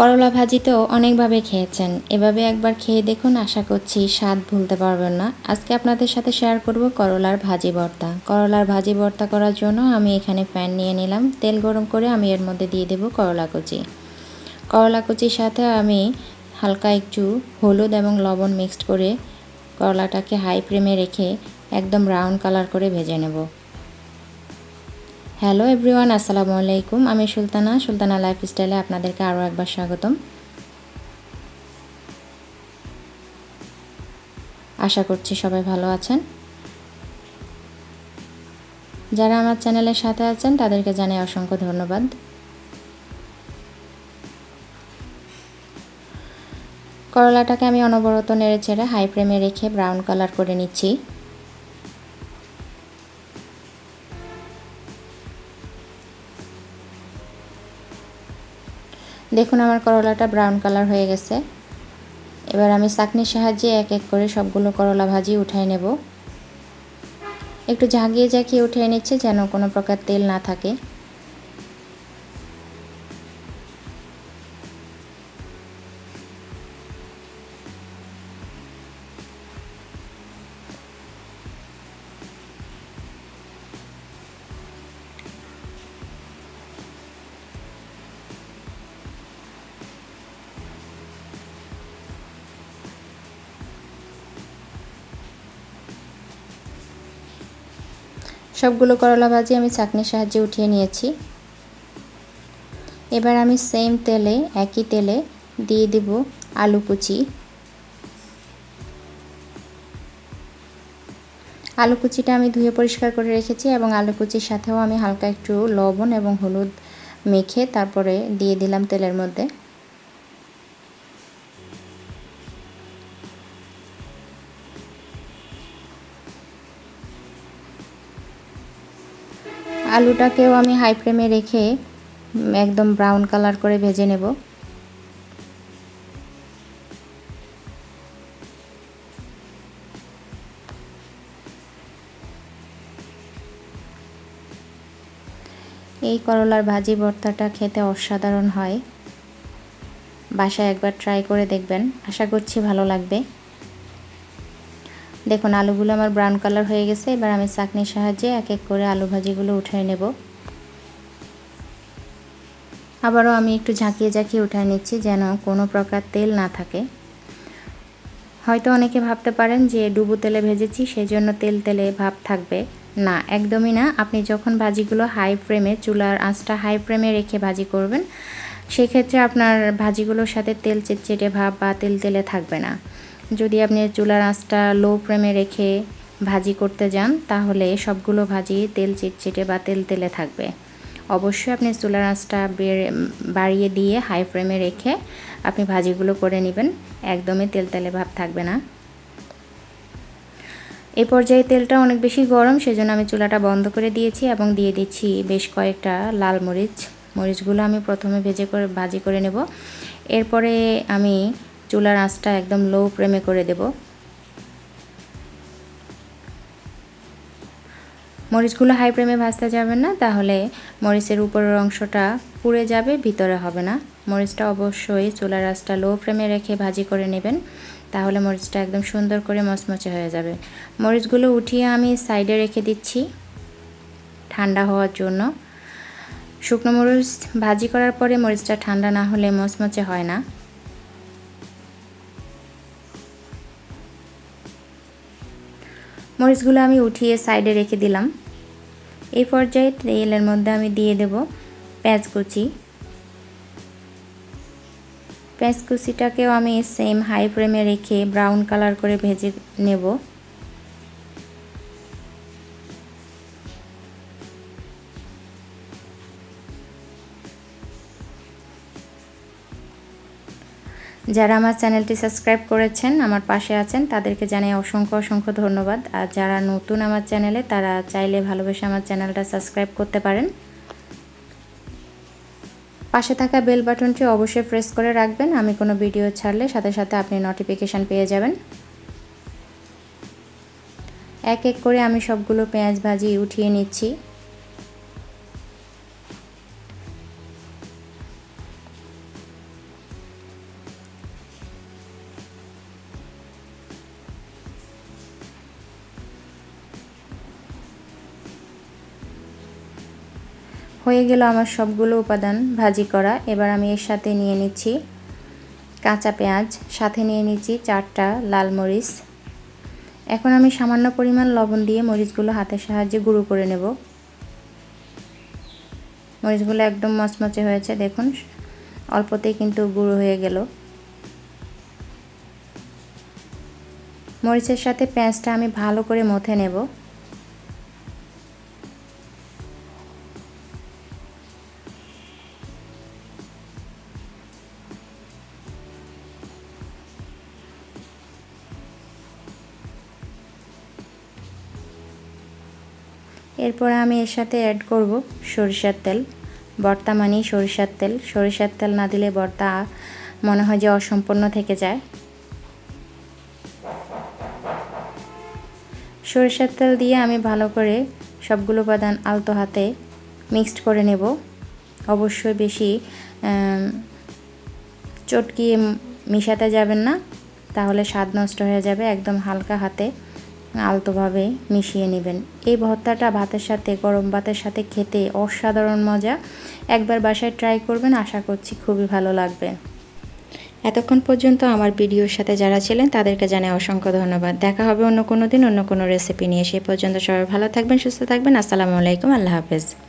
করলা ভাজি তো অনেকভাবে খেয়েছেন। এভাবে একবার খেয়ে দেখুন, আশা করছি স্বাদ ভুলতে পারবেন না। আজকে আপনাদের সাথে শেয়ার করব করলার ভাজি ভর্তা। করলার ভাজি ভর্তা করার জন্য আমি এখানে প্যান নিয়ে নিলাম। তেল গরম করে আমি এর মধ্যে দিয়ে দেব করলা কুচি। করলা কুচির সাথে আমি হালকা একটু হলুদ এবং লবণ মিক্সড করে করলাটাকে হাই ফ্লেমে রেখে একদম ব্রাউন কালার করে ভেজে নেব। হ্যালো এভরিওয়ান, আসসালামু আলাইকুম। আমি সুলতানা সুলতানা লাইফস্টাইলে আপনাদেরকে আরও একবার স্বাগতম। আশা করছি সবাই ভালো আছেন। যারা আমার চ্যানেলের সাথে আছেন, তাদেরকে জানাই অসংখ্য ধন্যবাদ। করলাটাকে আমি অনবরত নেড়ে ছেড়ে হাই ফ্লেমে রেখে ব্রাউন কালার করে নিচ্ছি। দেখুন আমার করলাটা ব্রাউন কালার হয়ে গেছে। এবার আমি চাকনির সাহায্যে এক এক করে সবগুলো করলা ভাজি উঠাই নেব। একটু ঝাঁকিয়ে ঝাঁকিয়ে উঠিয়ে নিচ্ছে যেন কোনো প্রকার তেল না থাকে। সবগুলো করলা ভাজি আমি চাকনির সাহায্যে উঠিয়ে নিয়েছি। এবার আমি সেম তেলে, একই তেলে দিয়ে দেব আলু কুচি। আলু কুচিটা আমি ধুয়ে পরিষ্কার করে রেখেছি এবং আলু কুচির সাথেও আমি হালকা একটু লবণ এবং হলুদ মেখে তারপরে দিয়ে দিলাম তেলের মধ্যে। আলুটাকেও আমি হাই ফ্লেমে রেখে একদম ব্রাউন কালার করে ভেজে নেব। এই করলার ভাজি ভর্তাটা খেতে অসাধারণ হয়। বাসায় একবার ট্রাই করে দেখবেন। আশা করছি ভালো লাগবে। দেখুন, আলুগুলো আমার ব্রাউন কালার হয়ে গেছে। এবার আমি চাকনির সাহায্যে এক এক করে আলু ভাজিগুলো উঠিয়ে নেব। আবারও আমি একটু ঝাঁকিয়ে ঝাঁকিয়ে উঠায় নিচ্ছি যেন কোনো প্রকার তেল না থাকে। হয়তো অনেকে ভাবতে পারেন যে ডুবো তেলে ভেজেছি সেই জন্য তেল তেলে ভাব থাকবে। না, একদমই না। আপনি যখন ভাজিগুলো হাই ফ্লেমে চুলার আঁচটা হাই ফ্লেমে রেখে ভাজি করবেন, সেক্ষেত্রে আপনার ভাজিগুলোর সাথে তেল চেটচেটে ভাব বা তেল তেলে থাকবে না। যদি আপনি চুলার আঁচটা লো ফ্লেমে রেখে ভাজি করতে যান, তাহলে সবগুলো ভাজি তেল চিটচিটে বা তেল তেলে থাকবে। অবশ্যই আপনি চুলার আঁচটা বাড়িয়ে দিয়ে হাই ফ্লেমে রেখে আপনি ভাজিগুলো করে নেবেন, একদমই তেল তেলে ভাব থাকবে না। এই পর্যায়ে তেলটা অনেক বেশি গরম, সেজন্য আমি চুলাটা বন্ধ করে দিয়েছি এবং দিয়ে দিচ্ছি বেশ কয়েকটা লাল মরিচ। মরিচগুলো আমি প্রথমে ভেজে করে, ভাজি করে নেব। এরপরে আমি চুলার আঁচটা একদম লো ফ্লেমে করে দেব। মরিচগুলো হাই ফ্লেমে ভাজতে যাবেন না, তাহলে মরিচের উপরের অংশটা পুড়ে যাবে, ভিতরে হবে না। মরিচটা অবশ্যই চুলার আঁচটা লো ফ্লেমে রেখে ভাজি করে নেবেন, তাহলে মরিচটা একদম সুন্দর করে মচমচে হয়ে যাবে। মরিচগুলো উঠিয়ে আমি সাইডে রেখে দিচ্ছি ঠান্ডা হওয়ার জন্য। শুকনো মরিচ ভাজি করার পরে মরিচটা ঠান্ডা না হলে মচমচে হয় না। মরিচগুলো আমি উঠিয়ে সাইডে রেখে দিলাম। এই পর্যায়ে তেলের মধ্যে আমি দিয়ে দেব পেঁয়াজ কুচি। পেঁয়াজ কুচিটাকেও আমি সেম হাই ফ্লেমে রেখে ব্রাউন কালার করে ভেজে নেব। যারা আমার চ্যানেলটি সাবস্ক্রাইব করেছেন, আমার পাশে আছেন, তাদেরকে জানাই অসংখ্য অসংখ্য ধন্যবাদ। আর যারা নতুন আমার চ্যানেলে, তারা চাইলে ভালোবেসে আমার চ্যানেলটা সাবস্ক্রাইব করতে পারেন। পাশে থাকা বেল বাটনটি অবশ্যই প্রেস করে রাখবেন। আমি কোনো ভিডিও ছাড়লে সাথে সাথে আপনি নোটিফিকেশান পেয়ে যাবেন। এক এক করে আমি সবগুলো পেঁয়াজ ভাজি উঠিয়ে নিচ্ছি। হয়ে গেল আমার সবগুলো উপাদান ভাজি করা। এবার আমি এর সাথে নিয়ে নিচ্ছি কাঁচা পেঁয়াজ, সাথে নিয়ে নিচ্ছি চারটা লাল মরিচ। এখন আমি সামান্য পরিমাণ লবণ দিয়ে মরিচগুলো হাতের সাহায্যে গুঁড়ো করে নেব। মরিচগুলো একদম মচমচে হয়েছে, দেখুন, অল্পতেই কিন্তু গুঁড়ো হয়ে গেল। মরিচের সাথে পেঁয়াজটা আমি ভালো করে মথে নেব। এরপরে আমি এর সাথে অ্যাড করব সরিষার তেল। বর্তা মানেই সরিষার তেল। সরিষার তেল না দিলে বর্তা মনে হয় যে অসম্পূর্ণ থেকে যায়। সরিষার তেল দিয়ে আমি ভালো করে সবগুলো উপাদান আলতো হাতে মিক্সড করে নেব। অবশ্যই বেশি চটকিয়ে মিশাতে যাবেন না, তাহলে স্বাদ নষ্ট হয়ে যাবে একদম হালকা হাতে। আলতোভাবে মিশিয়ে নেবেন। এই ভর্তাটা ভাতের সাথে, গরম ভাতের সাথে খেতে অসাধারণ মজা। একবার বাসায় ট্রাই করবেন, আশা করছি খুবই ভালো লাগবে। এতক্ষণ পর্যন্ত আমার ভিডিওর সাথে যারা ছিলেন, তাদেরকে জানাই অসংখ্য ধন্যবাদ। দেখা হবে অন্য কোনো দিন, অন্য কোনো রেসিপি নিয়ে। সেই পর্যন্ত সবাই ভালো থাকবেন, সুস্থ থাকবেন। আসসালামু আলাইকুম, আল্লাহ হাফেজ।